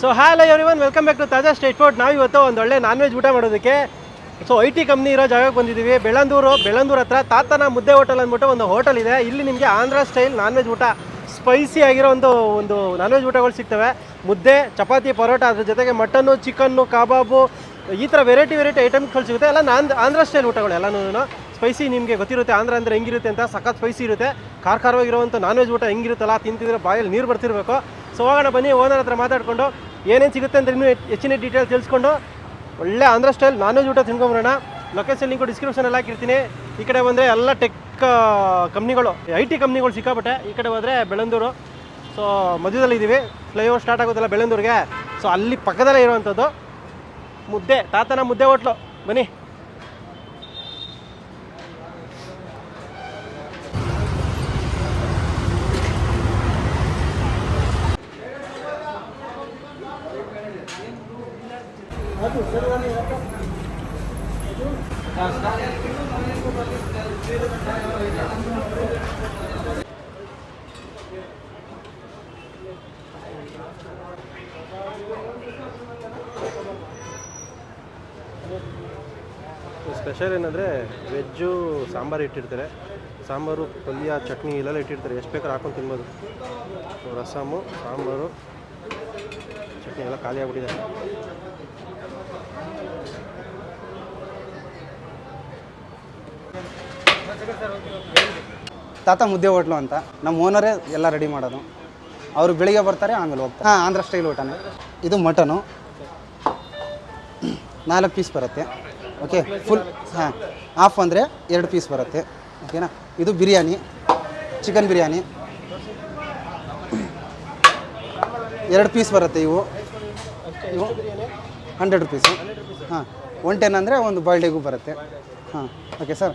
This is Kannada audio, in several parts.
So hello everyone welcome back to Taaza state food ನಾವು ಇವತ್ತು ಒಂದು ಒಳ್ಳೆ ನಾನ್ ವೆಜ್ ಊಟ ಮಾಡೋದಕ್ಕೆ. ಸೊ ಐ ಟಿ ಕಂಪ್ನಿ ಇರೋ ಜಾಗಕ್ಕೆ ಬಂದಿದ್ದೀವಿ. ಬೆಳಂದೂರು ಬೆಳ್ಳಂದೂರು ಹತ್ರ ತಾತನ ಮುದ್ದೆ ಹೋಟೆಲ್ ಅಂದ್ಬಿಟ್ಟು ಒಂದು ಹೋಟೆಲ್ ಇದೆ. ಇಲ್ಲಿ ನಿಮಗೆ ಆಂಧ್ರ ಸ್ಟೈಲ್ ನಾನ್ ವೆಜ್ ಊಟ ಸ್ಪೈಸಿ ಆಗಿರೋ ಒಂದು ಒಂದು ನಾನ್ ವೆಜ್ ಊಟಗಳು ಸಿಗ್ತವೆ. ಮುದ್ದೆ, ಚಪಾತಿ, ಪರೋಟ, ಅದ್ರ ಜೊತೆಗೆ ಮಟನ್ನು ಚಿಕನ್ನು ಕಬಾಬು ಈ ಥರ ವೆರೈಟಿ ವೆರೈಟಿ ಐಟಮ್ಸ್ಗಳು ಸಿಗುತ್ತೆ. ಎಲ್ಲ ನಾನ್ ಆಂಧ್ರ ಸ್ಟೈಲ್ ಊಟಗಳು ಎಲ್ಲನೂ ಸ್ಪೈಸಿ ನಿಮಗೆ ಗೊತ್ತಿರುತ್ತೆ ಆಂಧ್ರ ಅಂದರೆ ಹೆಂಗಿರುತ್ತೆ ಅಂತ. ಸಖತ್ ಸ್ಪೈಸಿ ಇರುತ್ತೆ. ಖಾರ ಖಾರವಾಗಿರುವಂಥ ನಾನ್ ವೆಜ್ ಊಟ ಹೆಂಗಿರುತ್ತಲ್ಲ, ತಿಂತಿದ್ರೆ ಬಾಯಲ್ಲಿ ನೀರು ಬರ್ತಿರ್ಬೇಕು. ಸೊ ಹೋಗೋಣ ಬನ್ನಿ ಓನರ್ ಹತ್ರ ಮಾತಾಡ್ಕೊಂಡು ಏನೇನು ಸಿಗುತ್ತೆ ಅಂದ್ರೆ ಇನ್ನೂ ಹೆಚ್- ಹೆಚ್ಚಿನ ಡೀಟೇಲ್ಸ್ ತಿಳಿಸ್ಕೊಂಡು ಒಳ್ಳೆ ಆಂಧ್ರ ಸ್ಟೈಲ್ ನಾನ್ ವೆಜ್ ಊಟ ತಿನ್ಕೊಂಬರೋಣ ಲೊಕೇಶನ್ ಲಿಂಕು ಎಲ್ಲ ಹಾಕಿರ್ತೀನಿ. ಈ ಕಡೆ ಬಂದರೆ ಎಲ್ಲ ಟೆಕ್ ಕಂಪ್ನಿಗಳು ಐ ಟಿ ಕಂಪ್ನಿಗಳು ಸಿಕ್ಕಾಪಟ್ಟೆ. ಈ ಕಡೆ ಹೋದರೆ ಬೆಳಂದೂರು ಸೊ ಮಧ್ಯದಲ್ಲಿ ಇದ್ದೀವಿ ಫ್ಲೈಓವರ್ ಸ್ಟಾರ್ಟ್ ಆಗೋದಿಲ್ಲ ಬೆಳಂದೂರಿಗೆ ಸೊ ಅಲ್ಲಿ ಪಕ್ಕದಲ್ಲೇ ಇರುವಂಥದ್ದು. ಮುದ್ದೆ, ತಾತನ ಮುದ್ದೆ ಹೋಟ್ಲು. ಬನ್ನಿ. ಸ್ಪೆಷಲ್ ಏನಂದರೆ ವೆಜ್ಜು ಸಾಂಬಾರು ಇಟ್ಟಿರ್ತಾರೆ. ಸಾಂಬಾರು, ಪಲ್ಯ, ಚಟ್ನಿ ಇಲ್ಲೆಲ್ಲ ಇಟ್ಟಿರ್ತಾರೆ. ಎಷ್ಟು ಬೇಕಾದ್ರೂ ಹಾಕೊಂಡು ತಿನ್ಬೋದು. ರಸಮು, ಸಾಂಬಾರು, ಚಟ್ನಿ ಎಲ್ಲ ಖಾಲಿ ಆಗ್ಬಿಟ್ಟಿದೆ. ತಾತ ಮುದ್ದೆ ಹೋಟ್ಲು ಅಂತ. ನಮ್ಮ ಓನರೇ ಎಲ್ಲ ರೆಡಿ ಮಾಡೋದು. ಅವರು ಬೆಳಿಗ್ಗೆ ಬರ್ತಾರೆ, ಆಮೇಲೆ ಹೋಗ್ತಾರೆ. ಹಾಂ, ಆಂಧ್ರ ಸ್ಟೈಲ್ ಊಟನೇ ಇದು ಮಟನು. ನಾಲ್ಕು ಪೀಸ್ ಬರುತ್ತೆ. ಓಕೆ ಫುಲ್ ಹಾಂ ಹಾಫ್ ಅಂದರೆ ಎರಡು ಪೀಸ್ ಬರುತ್ತೆ. ಓಕೆನಾ ಇದು ಬಿರಿಯಾನಿ, ಚಿಕನ್ ಬಿರಿಯಾನಿ. ಎರಡು ಪೀಸ್ ಬರುತ್ತೆ ಇವು. ಇವು ಹಂಡ್ರೆಡ್ ರುಪೀಸು ಹಾಂ ಒನ್ ಟೆನ್ ಅಂದರೆ ಒಂದು ಬಾಯ್ಲ್ಡ್ ಎಗ್ಗು ಬರುತ್ತೆ. ಹಾಂ ಓಕೆ ಸರ್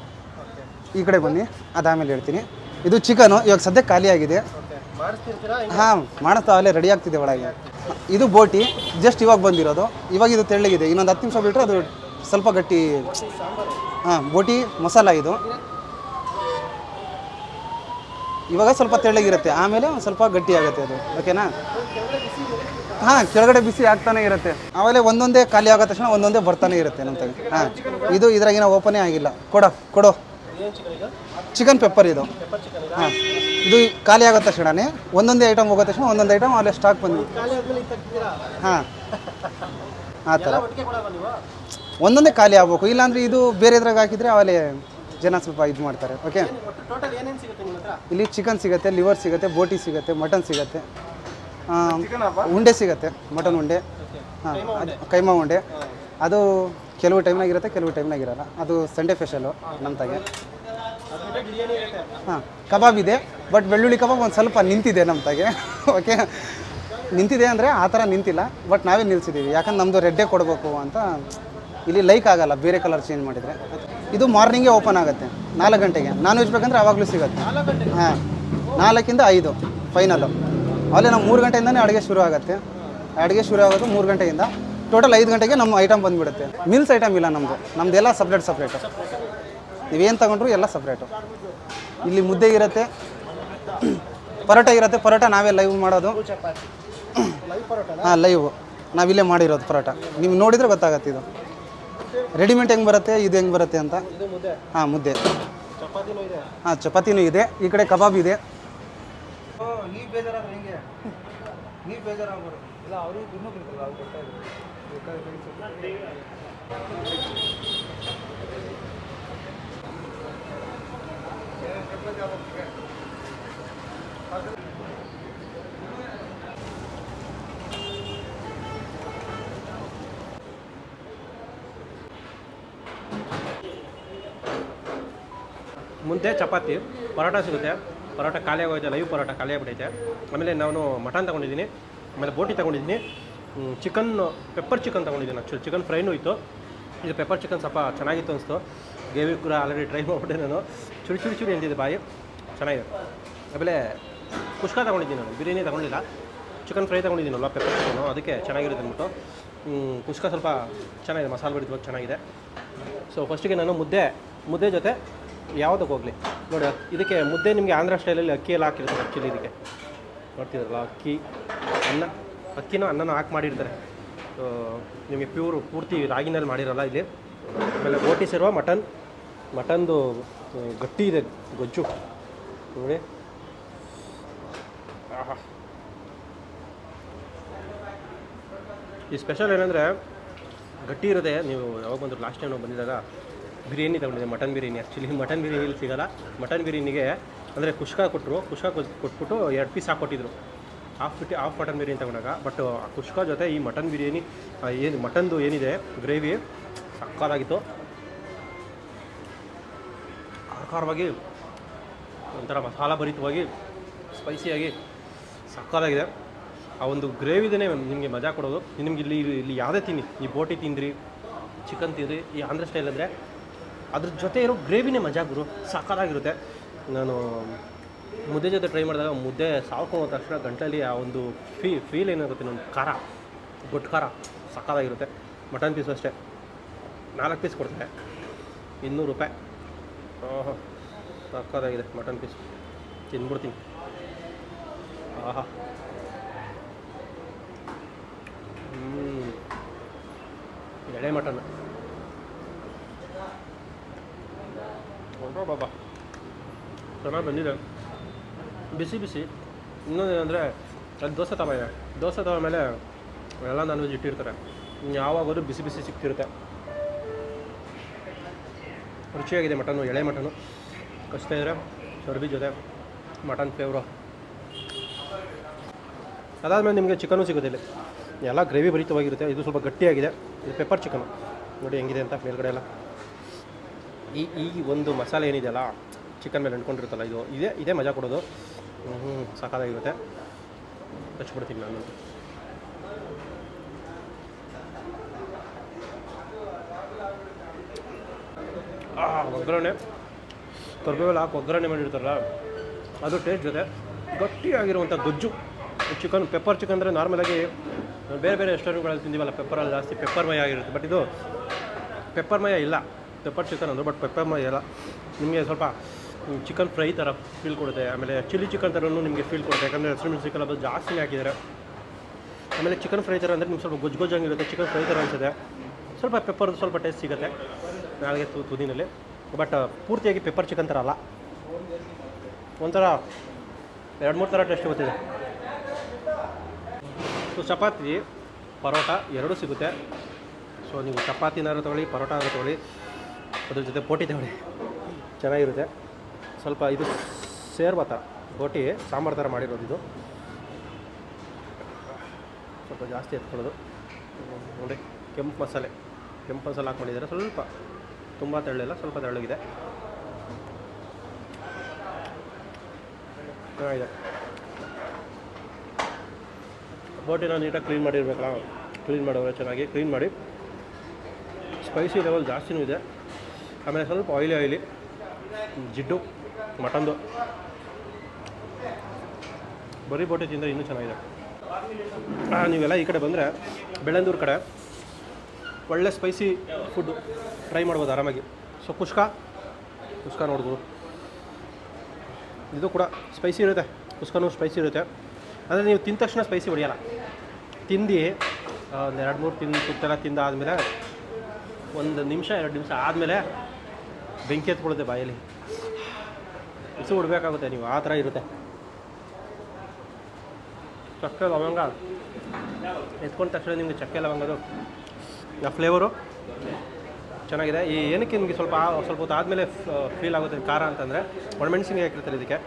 ಈ ಕಡೆ ಬನ್ನಿ ಅದಾದಮೇಲೆ ಹೇಳ್ತೀನಿ. ಇದು ಚಿಕನು, ಇವಾಗ ಸದ್ಯ ಖಾಲಿ ಆಗಿದೆ ಮಾಡಿಸ್ತಿರ್ತೀರಾ ಹಾಂ, ಮಾಡಿಸ್ತಾ ಅಲ್ಲೇ ರೆಡಿ ಆಗ್ತಿದೆ ಒಳಗೆ. ಇದು ಬೋಟಿ ಜಸ್ಟ್ ಇವಾಗ ಬಂದಿರೋದು. ಇವಾಗ ಇದು ತೆಳ್ಳಗಿದೆ. ಇನ್ನೊಂದು ಹತ್ತು ನಿಮಿಷ ಬಿಟ್ಟರೆ ಅದು ಸ್ವಲ್ಪ ಗಟ್ಟಿ, ಹಾಂ, ಬೋಟಿ, ಮಸಾಲ ಇದು. ಇವಾಗ ಸ್ವಲ್ಪ ತೆಳ್ಳಗಿರುತ್ತೆ. ಆಮೇಲೆ ಒಂದು ಸ್ವಲ್ಪ ಗಟ್ಟಿ ಆಗುತ್ತೆ ಅದು. ಓಕೆನಾ? ಹಾಂ, ಕೆಳಗಡೆ ಬಿಸಿ ಆಗ್ತಾನೆ ಇರುತ್ತೆ. ಆಮೇಲೆ ಒಂದೊಂದೇ ಖಾಲಿ ಆಗೋ ತಕ್ಷಣ ಒಂದೊಂದೇ ಬರ್ತಾನೆ ಇರುತ್ತೆ ನಮ್ಮ ಹಾಂ, ಇದು ಇದ್ರಾಗಿನ ಓಪನೇ ಆಗಿಲ್ಲ. ಕೊಡೋ ಕೊಡೋ. ಚಿಕನ್ ಪೆಪ್ಪರ್ ಇದು? ಹಾಂ. ಇದು ಖಾಲಿ ಆಗೋ ತಕ್ಷಣನೇ ಒಂದೊಂದೇ ಐಟಮ್ ಹೋಗೋ ತಕ್ಷಣ ಒಂದೊಂದು ಐಟಮ್ ಅಲ್ಲೇ ಸ್ಟಾಕ್ ಬಂದು ಖಾಲಿ ಆದ್ಮೇಲೆ ಈಗ ತೆಗ್ದಿದ್ದೀರಾ? ಹಾಂ. ಆ ಥರ ಒಂದೊಂದೇ ಖಾಲಿ ಆಗ್ಬೇಕು. ಇಲ್ಲಾಂದ್ರೆ ಇದು ಬೇರೆ ಇದ್ರಾಗ ಹಾಕಿದರೆ ಅವಲೇ ಜನ ಸ್ವಲ್ಪ ಇದು ಮಾಡ್ತಾರೆ. ಓಕೆ ಇಲ್ಲಿ ಚಿಕನ್ ಸಿಗುತ್ತೆ ಲಿವರ್ ಸಿಗುತ್ತೆ ಬೋಟಿ ಸಿಗುತ್ತೆ ಮಟನ್ ಸಿಗುತ್ತೆ. ಉಂಡೆ ಸಿಗುತ್ತೆ. ಮಟನ್ ಉಂಡೆ. ಹಾಂ. ಅದು ಕೈಮಾ ಉಂಡೆ. ಅದು ಕೆಲವು ಟೈಮ್ನಾಗ ಇರುತ್ತೆ ಕೆಲವು ಟೈಮ್ನಾಗ ಇರಲ್ಲ. ಅದು ಸಂಡೇ ಸ್ಪೆಷಲು ನಮ್ಮ ತಾಗೆ. ಹಾಂ ಕಬಾಬ್ ಇದೆ ಬಟ್ ಬೆಳ್ಳುಳ್ಳಿ ಕಬಾಬ್ ಒಂದು ಸ್ವಲ್ಪ ನಿಂತಿದೆ ನಮ್ಮ ತಾಗೆ. ಓಕೆ ನಿಂತಿದೆ ಅಂದರೆ ಆ ಥರ ನಿಂತಿಲ್ಲ ಬಟ್ ನಾವೇ ನಿಲ್ಸಿದ್ದೀವಿ ಯಾಕಂದ್ರೆ ನಮ್ಮದು ರೆಡ್ಡೇ ಕೊಡಬೇಕು ಅಂತ ಇಲ್ಲಿ ಲೈಕ್ ಆಗಲ್ಲ ಬೇರೆ ಕಲರ್ ಚೇಂಜ್ ಮಾಡಿದರೆ. ಇದು ಮಾರ್ನಿಂಗೇ ಓಪನ್ ಆಗುತ್ತೆ ನಾಲ್ಕು ಗಂಟೆಗೆ. ನಾನ್ ವೆಜ್ ಬೇಕಂದ್ರೆ ಆವಾಗಲೂ ಸಿಗುತ್ತೆ. ಹಾಂ ನಾಲ್ಕಿಂದ ಐದು ಫೈನಲ್ಲು ಅಲ್ಲೇ ನಾವು ಮೂರು ಗಂಟೆಯಿಂದನೇ ಅಡುಗೆ ಶುರು ಆಗುತ್ತೆ. ಅಡುಗೆ ಶುರು ಆಗೋದು ಮೂರು ಗಂಟೆಯಿಂದ ಟೋಟಲ್ ಐದು ಗಂಟೆಗೆ ನಮ್ಮ ಐಟಮ್ ಬಂದ್ಬಿಡುತ್ತೆ. ಮಿಲ್ಸ್ ಐಟಮ್ ಇಲ್ಲ ನಮ್ಮದು ನಮ್ಮದೆಲ್ಲ ಸಪ್ರೇಟ್ ಸಪ್ರೇಟು ನೀವೇನು ತಗೊಂಡ್ರು ಎಲ್ಲ ಸಪ್ರೇಟು ಇಲ್ಲಿ ಮುದ್ದೆ ಇರುತ್ತೆ. ಪರೋಟ ಇರುತ್ತೆ. ಪರೋಟ ನಾವೇ ಲೈವ್ ಮಾಡೋದು. ಹಾಂ ಲೈವ್ ನಾವಿಲ್ಲೇ ಮಾಡಿರೋದು ಪರೋಟ. ನೀವು ನೋಡಿದರೆ ಗೊತ್ತಾಗತ್ತೆ ಇದು. ರೆಡಿಮೇಡ್ ಹೆಂಗೆ ಬರುತ್ತೆ? ಇದು ಹೆಂಗೆ ಬರುತ್ತೆ ಅಂತ. ಹಾಂ, ಮುದ್ದೆ. ಹಾಂ, ಚಪಾತಿನೂ ಇದೆ. ಈ ಕಡೆ ಕಬಾಬ್ ಇದೆ. ನೀವು ಬೇಜಾರಾದ್ರೆ ಹೆಂಗೆ? ನೀವು ಬೇಜಾರಾಗ್ಬಾರ್ದು ಇಲ್ಲ ಅವರು ಇನ್ನೊಬ್ರು ಅವ್ರು ಕೊಡ್ತಾ ಮುದ್ದೆ ಚಪಾತಿ, ಪರೋಟ ಸಿಗುತ್ತೆ. ಪರೋಟ ಖಾಲಿ ಆಗೋಯ್ತೆ ಲೈವ್ ಪರೋಟ ಖಾಲಿ ಆಗ್ಬಿಟ್ಟೈತೆ ಆಮೇಲೆ ನಾನು ಮಟನ್ ತೊಗೊಂಡಿದ್ದೀನಿ. ಆಮೇಲೆ ಬೋಟಿ ತೊಗೊಂಡಿದ್ದೀನಿ. ಚಿಕನ್ ಪೆಪ್ಪರ್ ಚಿಕನ್ ತೊಗೊಂಡಿದ್ದೀನಿ ಆ್ಯಕ್ಚುಲಿ ಚಿಕನ್ ಫ್ರೈನೂ ಇತ್ತು. ಇದು ಪೆಪ್ಪರ್ ಚಿಕನ್ ಸ್ವಲ್ಪ ಚೆನ್ನಾಗಿತ್ತು ಅನಿಸ್ತು. ಗ್ರೇವಿ ಕೂಡ ಆಲ್ರೆಡಿ ಟ್ರೈ ಮಾಡಿಬಿಟ್ಟೆ ನಾನು. ಚುರಿ ಚುರಿ ಚುರಿ ಎಂದಿದೆ ಬಾಯಿ. ಚೆನ್ನಾಗಿದೆ. ಆಮೇಲೆ ಕುಷ್ಕ ತೊಗೊಂಡಿದ್ದೀನಿ ನಾನು. ಬಿರಿಯಾನಿ ತೊಗೊಂಡಿಲ್ಲ. ಚಿಕನ್ ಫ್ರೈ ತೊಗೊಂಡಿದ್ದೀನಲ್ಲ ಪೆಪ್ಪರ್ ಚಿಕನು ಅದಕ್ಕೆ ಚೆನ್ನಾಗಿರುತ್ತೆ ಅಂದ್ಬಿಟ್ಟು. ಕುಷ್ಕ ಸ್ವಲ್ಪ ಚೆನ್ನಾಗಿದೆ, ಮಸಾಲೆ ಬಡಿದು ಚೆನ್ನಾಗಿದೆ. ಸೊ ಫಸ್ಟಿಗೆ ನಾನು ಮುದ್ದೆ ಮುದ್ದೆ ಜೊತೆ ಯಾವುದಕ್ಕೆ ಹೋಗಲಿ? ನೋಡಿ, ಇದಕ್ಕೆ ಮುದ್ದೆ ನಿಮಗೆ ಆಂಧ್ರ ಸ್ಟೈಲಲ್ಲಿ ಅಕ್ಕಿ ಎಲ್ಲ ಹಾಕಿರ್ತಾರೆ ಆ್ಯಕ್ಚುಲಿ ಇದಕ್ಕೆ. ನೋಡ್ತಿದ್ರಲ್ಲ, ಅಕ್ಕಿ, ಅನ್ನ. ಅಕ್ಕಿನೂ ಅನ್ನನೂ ಹಾಕಿ ಮಾಡಿರ್ತಾರೆ. ನಿಮಗೆ ಪ್ಯೂರ್ ಪೂರ್ತಿ ರಾಗಿನಲ್ಲಿ ಮಾಡಿರಲ್ಲ ಇಲ್ಲಿ. ಆಮೇಲೆ ಬೋಟಿ ಸೇರುವ ಮಟನ್. ಮಟನ್ದು ಗಟ್ಟಿ ಇದೆ, ಗೊಜ್ಜು. ನೋಡಿ. ಆಹಾ. ಈ ಸ್ಪೆಷಲ್ ಏನಂದರೆ, ಗಟ್ಟಿ ಇರುತ್ತೆ. ನೀವು ಯಾವಾಗ ಬಂದರು ಲಾಸ್ಟ್ ಟೈಮ್ ನಾವು ಬಂದಿದ್ದಾಗ ಬಿರಿಯಾನಿ ತಗೊಂಡಿದ್ದೆ, mutton biryani. Actually mutton biryani ಸಿಗಲ್ಲ. ಮಟನ್ ಬಿರಿಯಾನಿಗೆ ಅಂದರೆ ಕುಷ್ಕ ಕೊಟ್ಟರು ಕುಷ್ಕ ಕೊಟ್ಬಿಟ್ಟು ಎರಡು ಪೀಸ್ ಹಾಕ್ಕೊಟ್ಟಿದ್ರು ಹಾಫ್ ಬಿಟ್ಟು ಹಾಫ್ ಮಟನ್ ಬಿರಿಯಾನಿ ತಗೊಂಡಾಗ ಬಟ್ ಆ ಕುಷ್ಕ ಜೊತೆ ಈ ಮಟನ್ ಬಿರಿಯಾನಿ ಏನು ಮಟನ್ದು ಏನಿದೆ ಗ್ರೇವಿ ಸಕ್ಕತ್ತಾಗಿತ್ತು. ಖಾರವಾಗಿ ಒಂಥರ ಮಸಾಲ ಭರಿತವಾಗಿ ಸ್ಪೈಸಿಯಾಗಿ ಸಕ್ಕತ್ತಾಗಿದೆ. ಆ ಒಂದು ಗ್ರೇವಿದೇ ನಿಮಗೆ ಮಜಾ ಕೊಡೋದು. ನಿಮ್ಗೆ ಇಲ್ಲಿ ಇಲ್ಲಿ ಯಾವುದೇ ತಿನ್ನಿ, ಈ ಬೋಟಿ ತಿಂದ್ರಿ ಚಿಕನ್ ತಿಂದ್ರಿ, ಈ ಆಂಧ್ರ ಸ್ಟೈಲ್ ಅಂದರೆ, ಅದ್ರ ಜೊತೆ ಇರೋ ಗ್ರೇವಿನೇ ಮಜಾ ಗುರು, ಸಕ್ಕತ್ತಾಗಿರುತ್ತೆ. ನಾನು ಮುದ್ದೆ ಜೊತೆ ಟ್ರೈ ಮಾಡಿದಾಗ ಮುದ್ದೆ ಸಾಕೋ ತಕ್ಷಣ ಗಂಟಲಲ್ಲಿ ಆ ಒಂದು ಫೀ ಫೀಲ್ ಏನಾಗುತ್ತೆ ಒಂದು ಖಾರ, ಗೊಟ್ಟು ಖಾರ ಸಕ್ಕತ್ತಾಗಿರುತ್ತೆ. ಮಟನ್ ಪೀಸು ಅಷ್ಟೇ. ನಾಲ್ಕು ಪೀಸ್ ಕೊಡ್ತಾರೆ. ಇನ್ನೂರು ರೂಪಾಯಿ. ಓಹೋ, ಸಕ್ಕತ್ತಾಗಿದೆ ಮಟನ್ ಪೀಸ್ ತಿಂದ್ಬಿಡ್ತೀನಿ ಆಹಾ. ಹ್ಞೂ ಎಳೆ ಮಟನ್. ಬಾಬಾ. ಚೆನ್ನಾಗಿ ಬಂದಿದೆ. ಬಿಸಿ ಬಿಸಿ. ಇನ್ನೊಂದು ಏನಂದರೆ ಅದು ದೋಸೆ ತವ ಇದೆ ದೋಸೆ ತವ ಮೇಲೆ ಎಲ್ಲ ನಾನ್ ವೆಜ್ ಇಟ್ಟಿರ್ತಾರೆ ಯಾವಾಗೋದು ಬಿಸಿ ಬಿಸಿ ಸಿಕ್ತಿರುತ್ತೆ. ರುಚಿಯಾಗಿದೆ ಮಟನು, ಎಳೆ ಮಟನು. ಕಷ್ಟ ಇದ್ರೆ ಚರ್ಬಿ ಜೊತೆ ಮಟನ್ ಫ್ಲೇವ್ರು ಅದಾದಮೇಲೆ ನಿಮಗೆ ಚಿಕನು ಸಿಗುತ್ತೆ ಇಲ್ಲಿ. ಎಲ್ಲ ಗ್ರೇವಿ ಭರಿತವಾಗಿರುತ್ತೆ. ಇದು ಸ್ವಲ್ಪ ಗಟ್ಟಿಯಾಗಿದೆ. ಇದು ಪೆಪ್ಪರ್ ಚಿಕನು ನೋಡಿ ಹೆಂಗಿದೆ ಅಂತ ಮೇಲ್ಗಡೆ ಎಲ್ಲ. ಈ ಈ ಒಂದು ಮಸಾಲೆ ಏನಿದೆಯಲ್ಲ ಚಿಕನ್ ಮೇಲೆ ಅಂಟ್ಕೊಂಡಿರುತ್ತಲ್ಲ ಇದು, ಇದೇ ಇದೇ ಮಜಾ ಕೊಡೋದು. ಹ್ಞೂ ಸಾಕಾಗಿರುತ್ತೆ ಹಚ್ಬಿಡ್ತೀನಿ ನಾನು. ಒಗ್ಗರಣೆ. ಕರ್ಬೇವಲ್ಲಿ ಹಾಕಿ ಒಗ್ಗರಣೆ ಮಾಡಿರ್ತಾರಲ್ಲ, ಅದು ಟೇಸ್ಟ್ ಜೊತೆ ಗಟ್ಟಿಯಾಗಿರುವಂಥ ಗೊಜ್ಜು, ಚಿಕನ್ ಪೆಪ್ಪರ್ ಚಿಕನ್ ಅಂದರೆ ನಾರ್ಮಲಾಗಿ ಬೇರೆ ಬೇರೆ ರೆಸ್ಟೋರೆಂಟ್ಗಳಲ್ಲಿ ತಿಂದಿವಲ್ಲ ಪೆಪ್ಪರಲ್ಲಿ ಜಾಸ್ತಿ ಪೆಪ್ಪರ್ ಮಯ ಆಗಿರುತ್ತೆ. ಬಟ್ ಇದು ಪೆಪ್ಪರ್ ಮಯ ಇಲ್ಲ. ಪೆಪ್ಪರ್ ಚಿಕನ್ ಅಂದರು ಬಟ್ ಪೆಪ್ಪರ್ ಮಯ ಇಲ್ಲ. ನಿಮಗೆ ಸ್ವಲ್ಪ ಚಿಕನ್ ಫ್ರೈ ಥರ ಫೀಲ್ ಕೊಡುತ್ತೆ. ಆಮೇಲೆ ಚಿಲ್ಲಿ ಚಿಕನ್ ಥರನೂ ನಿಮಗೆ ಫೀಲ್ ಕೊಡುತ್ತೆ. ಯಾಕಂದರೆ ಹಸಿಮೆಣಸಿನಕಾಯಿ ಅದು ಜಾಸ್ತಿ ಹಾಕಿದ್ದಾರೆ. ಆಮೇಲೆ ಚಿಕನ್ ಫ್ರೈ ಥರ ಅಂದರೆ ನಿಮ್ಗೆ ಸ್ವಲ್ಪ ಗೊಜ್ಜು ಗೊಜ್ಜಾಗಿರುತ್ತೆ ಚಿಕನ್ ಫ್ರೈ ಥರ ಅನಿಸುತ್ತೆ. ಸ್ವಲ್ಪ ಪೆಪ್ಪರ್ದು ಸ್ವಲ್ಪ ಟೇಸ್ಟ್ ಸಿಗುತ್ತೆ. ನಾಳೆಗೆ ತು ತುದಿನಲ್ಲಿ. ಬಟ್ ಪೂರ್ತಿಯಾಗಿ ಪೆಪ್ಪರ್ ಚಿಕನ್ ಥರ ಅಲ್ಲ. ಒಂಥರ ಎರಡು ಮೂರು ಥರ ಟೇಸ್ಟ್ ಗೊತ್ತಿದೆ. ಸೊ ಚಪಾತಿ, ಪರೋಟ ಎರಡೂ ಸಿಗುತ್ತೆ. ಸೊ ನೀವು ಚಪಾತಿನಾರು ತೊಗೊಳ್ಳಿ ಪರೋಟ ತೊಗೊಳ್ಳಿ. ಅದ್ರ ಜೊತೆ ಪೋಟಿ ತಗೊಳ್ಳಿ. ಚೆನ್ನಾಗಿರುತ್ತೆ. ಸ್ವಲ್ಪ ಇದು ಸೇರ್ವ ಥರ, ಗೋಟಿ, ಸಾಂಬಾರು ಥರ ಮಾಡಿರೋದು ಇದು. ಸ್ವಲ್ಪ ಜಾಸ್ತಿ ಎತ್ಕೊಳ್ಳೋದು. ನೋಡಿ, ಕೆಂಪು ಮಸಾಲೆ ಕೆಂಪು ಮಸಾಲೆ ಹಾಕ್ಕೊಂಡಿದ್ದಾರೆ. ಸ್ವಲ್ಪ ತುಂಬ ತೆಳ್ಳಿಲ್ಲ ಸ್ವಲ್ಪ ತೆಳ್ಳಗಿದೆ. ಚೆನ್ನಾಗಿದೆ ಬೋಟಿನ ನೀಟಾಗಿ ಕ್ಲೀನ್ ಮಾಡಿರ್ಬೇಕಲ್ಲ? ಕ್ಲೀನ್ ಮಾಡೋರು ಚೆನ್ನಾಗಿ, ಕ್ಲೀನ್ ಮಾಡಿ. ಸ್ಪೈಸಿ ಲೆವೆಲ್ ಜಾಸ್ತಿನೂ ಇದೆ. ಆಮೇಲೆ ಸ್ವಲ್ಪ ಆಯಿಲಿ ಆಯಿಲಿ ಜಿಡ್ಡು. ಮಟನ್ದು. ಬರೀ ಬೋಟಿ ತಿಂದರೆ ಇನ್ನೂ ಚೆನ್ನಾಗಿದೆ. ನೀವೆಲ್ಲ ಈ ಕಡೆ ಬಂದರೆ ಬೆಳ್ಳಂದೂರು ಕಡೆ ಒಳ್ಳೆ ಸ್ಪೈಸಿ ಫುಡ್ಡು ಟ್ರೈ ಮಾಡ್ಬೋದು ಆರಾಮಾಗಿ. ಸೊ ಕುಷ್ಕ? ಕುಷ್ಕ ನೋಡ್ಬೋದು. ಇದು ಕೂಡ ಸ್ಪೈಸಿ ಇರುತ್ತೆ. ಕುಷ್ಕನೂ ಸ್ಪೈಸಿ ಇರುತ್ತೆ. ಅಂದರೆ ನೀವು ತಿಂದ ತಕ್ಷಣ ಸ್ಪೈಸಿ ಹೊಡಿಯಲ್ಲ. ತಿಂದು ಒಂದು ಎರಡು ಮೂರು ತಿಂದು ಸುತ್ತೆಲ್ಲ ತಿಂದಾದಮೇಲೆ ಒಂದು ನಿಮಿಷ, ಎರಡು ನಿಮಿಷ ಆದಮೇಲೆ ಬೆಂಕಿ ಎತ್ಕೊಳ್ಳುತ್ತೆ ಬಾಯಲ್ಲಿ. ಬಿಸಿ ಉಡ್ಬೇಕಾಗುತ್ತೆ, ನೀವು ಆ ಥರ ಇರುತ್ತೆ. ಚಕ್ಕೆ ಲವಂಗ ಎತ್ಕೊಂಡ ತಕ್ಷಣ ನಿಮಗೆ ಚಕ್ಕೆ ಲವಂಗದು ಆ ಫ್ಲೇವರು ಚೆನ್ನಾಗಿದೆ. ಈ ಏನಕ್ಕೆ ನಿಮಗೆ ಸ್ವಲ್ಪ ಸ್ವಲ್ಪ ಹೊತ್ತು ಆದಮೇಲೆ ಫೀಲ್ ಆಗುತ್ತೆ ಖಾರ ಅಂತಂದರೆ ಒಣಮೆಣಸಿಗೆ ಹಾಕಿರ್ತಾರೆ ಇದಕ್ಕೆ.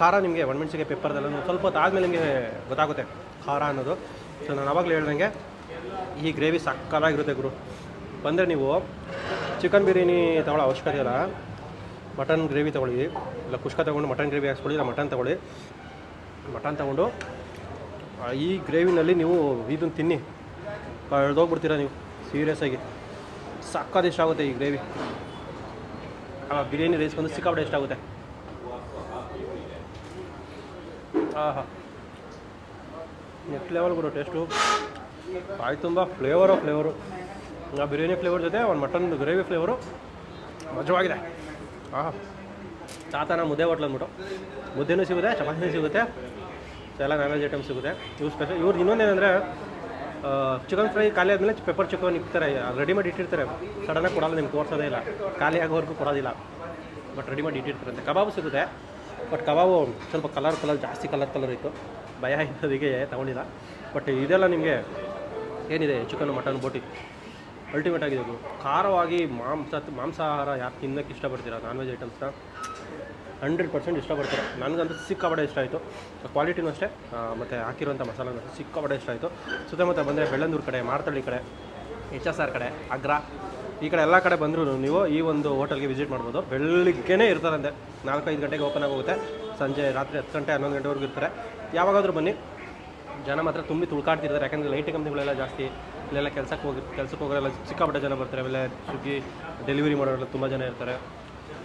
ಖಾರ ನಿಮಗೆ ಒಣಮೆಣಸಿಗೆ ಪೆಪ್ಪರ್ದೆಲ್ಲ ಸ್ವಲ್ಪ ಹೊತ್ತು ಆದಮೇಲೆ ನಿಮಗೆ ಗೊತ್ತಾಗುತ್ತೆ ಖಾರ ಅನ್ನೋದು. ಸೊ ನಾನು ಅವಾಗಲೇ ಹೇಳ್ದಂಗೆ, ಈ ಗ್ರೇವಿ ಸಕ್ಕತ್ತಾಗಿರುತ್ತೆ ಗುರು. ಬಂದರೆ ನೀವು ಚಿಕನ್ ಬಿರಿಯಾನಿ ತಗೊಳ್ಳೋ ಅವಶ್ಯಕತೆ ಇಲ್ಲ. ಮಟನ್ ಗ್ರೇವಿ ತೊಗೊಳ್ಳಿ. ಇಲ್ಲ, ಕುಷ್ಕ ತೊಗೊಂಡು ಮಟನ್ ಗ್ರೇವಿ ಹಾಕ್ಸ್ಕೊಳ್ಳಿ, ಇಲ್ಲ, ಮಟನ್ ತೊಗೊಳ್ಳಿ. ಮಟನ್ ತೊಗೊಂಡು ಈ ಗ್ರೇವಿನಲ್ಲಿ ನೀವು ಇದನ್ನು ತಿನ್ನಿ. ಕಳೆದೋಗ್ಬಿಡ್ತೀರಾ ನೀವು ಸೀರಿಯಸ್ ಆಗಿ. ಇಷ್ಟ ಆಗುತ್ತೆ ಈ ಗ್ರೇವಿ. ಆ, ಬಿರಿಯಾನಿ ರೈಸ್ ಬಂದು ಸಿಕ್ಕಾಪಟ್ಟೆ ಇಷ್ಟ ಆಗುತ್ತೆ. ಹಾಂ ನೆಕ್ಸ್ಟ್ ಲೆವೆಲ್ ಗುರು ಟೇಸ್ಟು ಬಾಯಿ ತುಂಬ ಫ್ಲೇವರು ಫ್ಲೇವರು ಆ, ಬಿರಿಯಾನಿ ಫ್ಲೇವರ್ ಜೊತೆ ಒಂದು ಮಟನ್ ಗ್ರೇವಿ ಫ್ಲೇವರು ಮಜವಾಗಿದೆ. ಆಹಾ. ತಾತನ ಮುದ್ದೆ ಹೋಟ್ಲ್ ಅಂದ್ಬಿಟ್ಟು. ಮುದ್ದೆನೂ ಸಿಗುತ್ತೆ, ಚಪಾತಿನೂ ಸಿಗುತ್ತೆ, ಎಲ್ಲ ನಾನ್ ವೆಜ್ ಐಟಮ್ ಸಿಗುತ್ತೆ. ಇವ್ರು ಸ್ಪೆಷಲ್ ಇವ್ರು ಇನ್ನೊಂದೇನೆಂದರೆ ಚಿಕನ್ ಫ್ರೈ ಖಾಲಿ ಆದಮೇಲೆ ಪೆಪ್ಪರ್ ಚಿಕನ್ ಇರ್ತಾರೆ ರೆಡಿಮೇಡ್ ಇಟ್ಟಿರ್ತಾರೆ. ಸಡನ್ನಾಗಿ ಕೊಡೋಲ್ಲ, ನಿಮ್ಗೆ ತೋರಿಸೋದೇ ಇಲ್ಲ. ಖಾಲಿ ಆಗೋವರೆಗೂ ಕೊಡೋದಿಲ್ಲ. ಬಟ್ ರೆಡಿಮೇಡ್ ಇಟ್ಟಿರ್ತಾರಂತೆ ಕಬಾಬು ಸಿಗುತ್ತೆ ಬಟ್ ಕಬಾಬು ಸ್ವಲ್ಪ ಕಲರ್ ಕಲರ್ ಜಾಸ್ತಿ ಕಲರ್ ಕಲರ್ ಇತ್ತು. ಭಯ ಇದ್ದದಿಗೆ ತೊಗೊಂಡಿಲ್ಲ. ಬಟ್ ಇದೆಲ್ಲ ನಿಮಗೆ ಏನಿದೆ ಚಿಕನ್ ಮಟನ್ ಬೋಟಿ? ಅಲ್ಟಿಮೇಟ್ ಆಗಿದೆ ಖಾರವಾಗಿ ಮಾಂಸ ಮಾಂಸಾಹಾರ ಯಾರು ತಿನ್ನೋಕ್ಕೆ ಇಷ್ಟಪಡ್ತೀರ? ನಾನ್ ವೆಜ್ ಐಟಮ್ಸ್ನ ಹಂಡ್ರೆಡ್ ಪರ್ಸೆಂಟ್ ಇಷ್ಟಪಡ್ತಾರೆ? ನನಗಂತೂ ಸಿಕ್ಕಾಪಟ್ಟೆ ಇಷ್ಟ ಆಯಿತು. ಕ್ವಾಲಿಟಿನೂ ಅಷ್ಟೇ. ಮತ್ತು ಹಾಕಿರುವಂಥ ಮಸಾಲನೂ ಸಿಕ್ಕಾಪಟ್ಟೆ ಇಷ್ಟ ಆಯಿತು. ಸುತ್ತಮುತ್ತ ಬಂದರೆ ಬೆಳ್ಳಂದೂರು ಕಡೆ, ಮಾರ್ತಳ್ಳಿ ಕಡೆ, ಎಚ್ ಎಸ್ ಆರ್ ಕಡೆ, ಅಗ್ರ, ಈ ಕಡೆ ಎಲ್ಲ ಕಡೆ ಬಂದರೂ ನೀವು ಈ ಒಂದು ಹೋಟೆಲ್ಗೆ ವಿಸಿಟ್ ಮಾಡ್ಬೋದು. ಬೆಳಿಗ್ಗೆನೇ ಇರ್ತಾರಂತೆ ನಾಲ್ಕೈದು ಗಂಟೆಗೆ ಓಪನ್ ಆಗೋಗುತ್ತೆ. ಸಂಜೆ ರಾತ್ರಿ ಹತ್ತು ಗಂಟೆ ಹನ್ನೊಂದು ಗಂಟೆವರೆಗೂ ಇರ್ತಾರೆ. ಯಾವಾಗಾದರೂ ಬನ್ನಿ. ಜನ ಮಾತ್ರ ತುಂಬಿ ತುಳ್ಕಾಡ್ತಿರ್ತಾರೆ. ಯಾಕಂದರೆ ಲೈಟ್ ಕಂಪ್ನಿಗಳೆಲ್ಲ ಜಾಸ್ತಿ ಇಲ್ಲೆಲ್ಲ ಕೆಲಸಕ್ಕೆ ಹೋಗಿ ಕೆಲಸಕ್ಕೆ ಹೋಗೋರೆಲ್ಲ ಸಿಕ್ಕಾಪಟ್ಟೆ ಜನ ಬರ್ತಾರೆ. ಆಮೇಲೆ ಸ್ವಿಗ್ಗಿ ಡೆಲಿವರಿ ಮಾಡೋರೆಲ್ಲ ತುಂಬ ಜನ ಇರ್ತಾರೆ.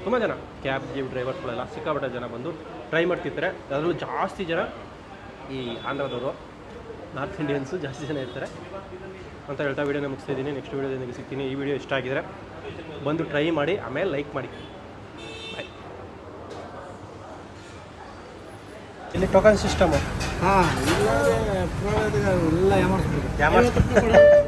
ತುಂಬ ಜನ. ಕ್ಯಾಬ್ ಗೀಬ್ ಡ್ರೈವರ್ಸ್ಗಳೆಲ್ಲ ಸಿಕ್ಕಾಪಟ್ಟೆ ಜನ ಬಂದು ಟ್ರೈ ಮಾಡ್ತಿರ್ತಾರೆ. ಅದರಲ್ಲೂ ಜಾಸ್ತಿ ಜನ ಈ ಆಂಧ್ರದವರು ನಾರ್ತ್ ಇಂಡಿಯನ್ಸು ಜಾಸ್ತಿ ಜನ ಇರ್ತಾರೆ. ಅಂತ ಹೇಳ್ತಾ ವೀಡಿಯೋನ ಮುಗಿಸ್ತಾ ಇದ್ದೀನಿ. ನೆಕ್ಸ್ಟ್ ನಿಮಗೆ ಸಿಗ್ತೀನಿ. ಈ ವಿಡಿಯೋ ಇಷ್ಟ ಆಗಿದ್ರೆ ಬಂದು ಟ್ರೈ ಮಾಡಿ, ಆಮೇಲೆ ಲೈಕ್ ಮಾಡಿ. ಇಲ್ಲಿ ಟೋಕನ್ ಸಿಸ್ಟಮು ಹಾಂ ಇಲ್ಲ ಎಲ್ಲ